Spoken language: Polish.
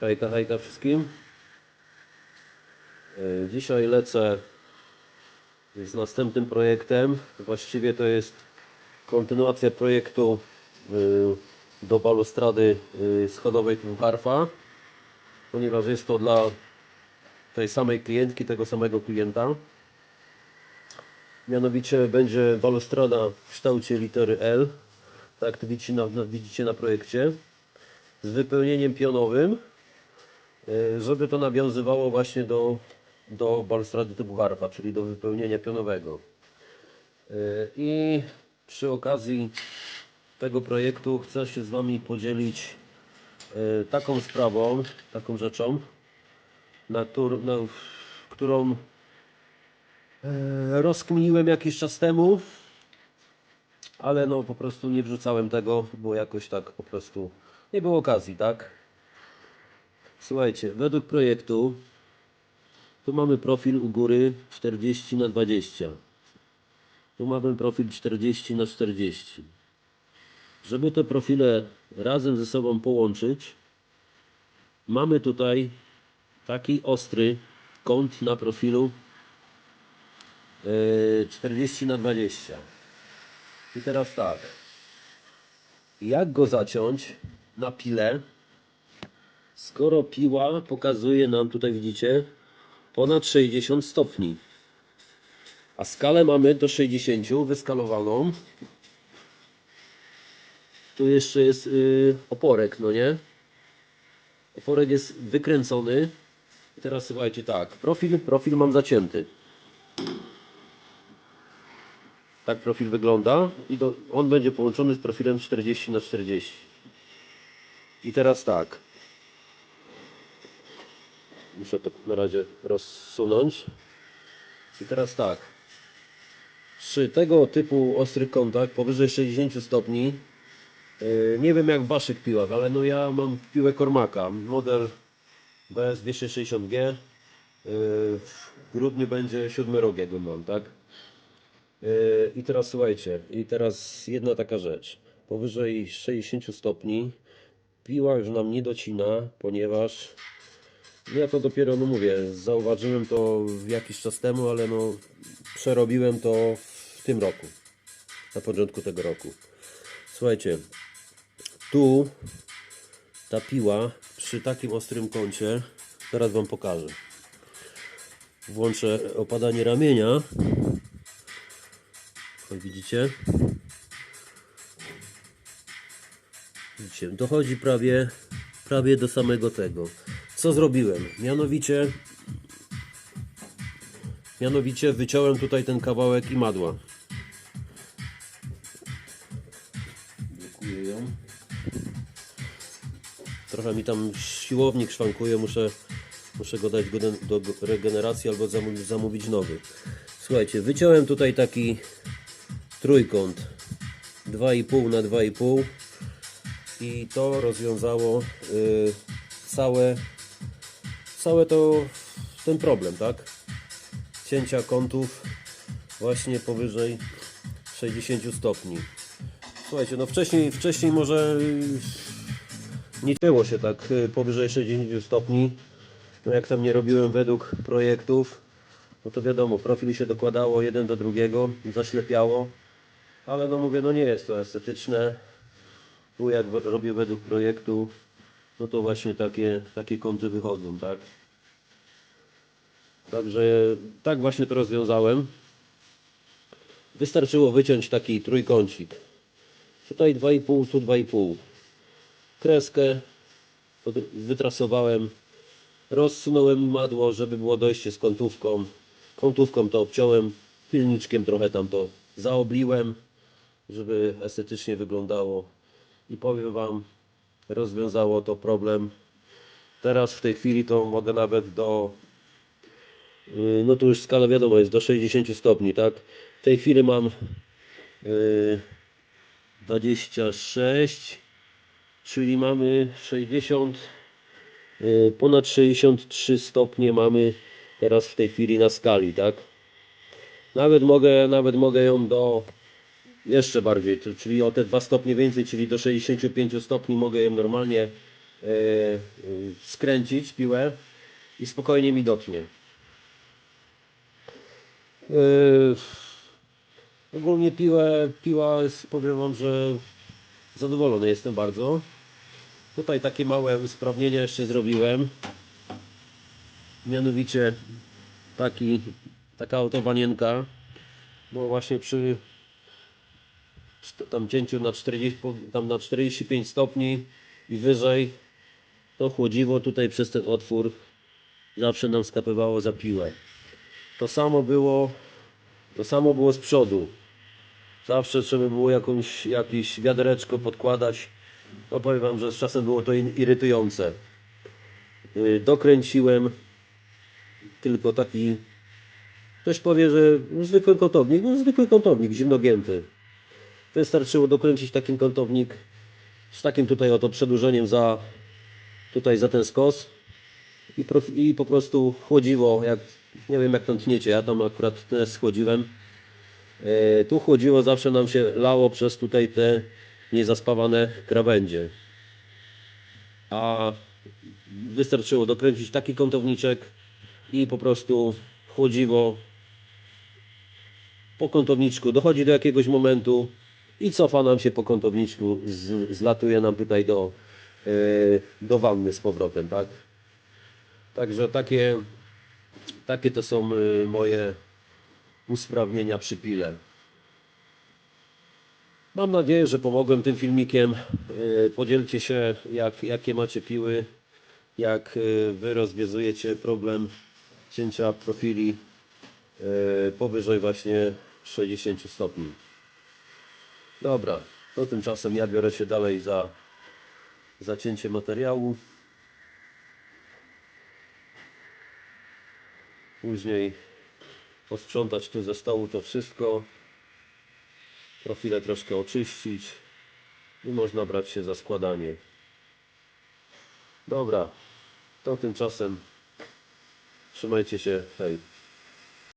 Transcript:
Hejka, hejka wszystkim. E, Dzisiaj lecę z następnym projektem. Właściwie to jest kontynuacja projektu y, do balustrady y, schodowej Harfa, ponieważ jest to dla tej samej klientki, tego samego klienta. Mianowicie będzie balustrada w kształcie litery L, tak widzicie na, widzicie na projekcie, z wypełnieniem pionowym, żeby to nawiązywało właśnie do, do balustrady typu Harfa, czyli do wypełnienia pionowego. Y, I przy okazji tego projektu chcę się z Wami podzielić y, taką sprawą, taką rzeczą, na, któr, na którą e, rozkminiłem jakiś czas temu, ale no po prostu nie wrzucałem tego, bo jakoś tak po prostu nie było okazji, tak? Słuchajcie, według projektu tu mamy profil u góry 40 na 20 tu mamy profil 40 na 40 żeby te profile razem ze sobą połączyć mamy tutaj taki ostry kąt na profilu e, 40 na 20 i teraz tak. Jak go zaciąć na pilę skoro piła pokazuje nam tutaj widzicie ponad 60 stopni. A skalę mamy do 60 wyskalowaną. Tu jeszcze jest y, oporek no nie? Oporek jest wykręcony. Teraz słuchajcie tak. Profil, profil mam zacięty. Tak profil wygląda i do, on będzie połączony z profilem 40 na 40 i teraz tak muszę to na razie rozsunąć i teraz tak przy tego typu ostry kontakt powyżej 60 stopni yy, nie wiem jak w waszych piłach, ale no ja mam piłę Kormaka model BS 260G yy, w grudniu będzie siódmy rok jak mam, tak? Yy, I teraz słuchajcie, i teraz jedna taka rzecz. Powyżej 60 stopni piła już nam nie docina, ponieważ ja to dopiero, no mówię, zauważyłem to jakiś czas temu, ale no przerobiłem to w tym roku, na początku tego roku. Słuchajcie, tu ta piła przy takim ostrym kącie, teraz Wam pokażę. Włączę opadanie ramienia. Jak widzicie? Widzicie, dochodzi prawie, prawie do samego tego. Co zrobiłem? Mianowicie, mianowicie wyciąłem tutaj ten kawałek imadła. Blokuję ją. Trochę mi tam siłownik szwankuje, muszę, muszę go dać do, regeneracji albo zamówić, zamówić nowy. Słuchajcie, wyciąłem tutaj taki trójkąt 2,5 na 2,5 i to rozwiązało y, całe, całe to ten problem, tak? Cięcia kątów właśnie powyżej 60 stopni. Słuchajcie, no wcześniej, wcześniej może y, nie cięło się tak y, powyżej 60 stopni. No jak tam nie robiłem według projektów, no to wiadomo, profil się dokładało jeden do drugiego, zaślepiało. Ale no mówię, no nie jest to estetyczne. Tu jak robię według projektu, no to właśnie takie, takie kąty wychodzą, tak? Także tak właśnie to rozwiązałem. Wystarczyło wyciąć taki trójkącik. Tutaj 2,5, tu 2,5. Kreskę wytrasowałem. Rozsunąłem madło, żeby było dojście z kątówką. Kątówką to obciąłem, pilniczkiem trochę tam to zaobliłem, żeby estetycznie wyglądało. I powiem Wam, rozwiązało to problem. Teraz w tej chwili to mogę nawet do, yy, no to już skala wiadomo jest do 60 stopni, tak? W tej chwili mam yy, 26, czyli mamy 60, yy, ponad 63 stopnie mamy teraz w tej chwili na skali, tak? Nawet mogę, nawet mogę ją do jeszcze bardziej, czyli o te 2 stopnie więcej, czyli do 65 stopni mogę ją normalnie e, e, skręcić piłę i spokojnie mi dotknie. E, ogólnie piłę, piła powiem Wam, że zadowolony jestem bardzo. Tutaj takie małe usprawnienia jeszcze zrobiłem. Mianowicie taki, taka oto wanienka, bo właśnie przy tam cięciu na 40, po- tam na 45 stopni i wyżej to chłodziło tutaj przez ten otwór zawsze nam skapywało za piłę. To samo było to samo było z przodu. Zawsze trzeba było jakąś, jakieś wiadereczko podkładać. No powiem wam, że z czasem było to irytujące. Yy, Dokręciłem tylko taki ktoś powie, że zwykły kątownik, no zwykły kątownik zimnogięty. Wystarczyło dokręcić taki kątownik z takim tutaj oto przedłużeniem za tutaj za ten skos i, i po prostu chłodziło, jak nie wiem jak tam tniecie, ja tam akurat też schłodziłem. E, tu chłodziło, zawsze nam się lało przez tutaj te niezaspawane krawędzie. A wystarczyło dokręcić taki kątowniczek i po prostu chłodziło po kątowniczku. Dochodzi do jakiegoś momentu i cofa nam się po kątowniczku, z, zlatuje nam tutaj do, e, do wanny z powrotem, tak? Także takie, takie to są e, moje usprawnienia przy pile. Mam nadzieję, że pomogłem tym filmikiem. E, Podzielcie się, jak, jakie macie piły, jak Wy rozwiązujecie problem cięcia profili powyżej właśnie 60 stopni. Dobra, to tymczasem ja biorę się dalej za zacięcie materiału. Później posprzątać tu ze stołu to wszystko. Profile troszkę oczyścić i można brać się za składanie. Dobra, to tymczasem trzymajcie się, hej.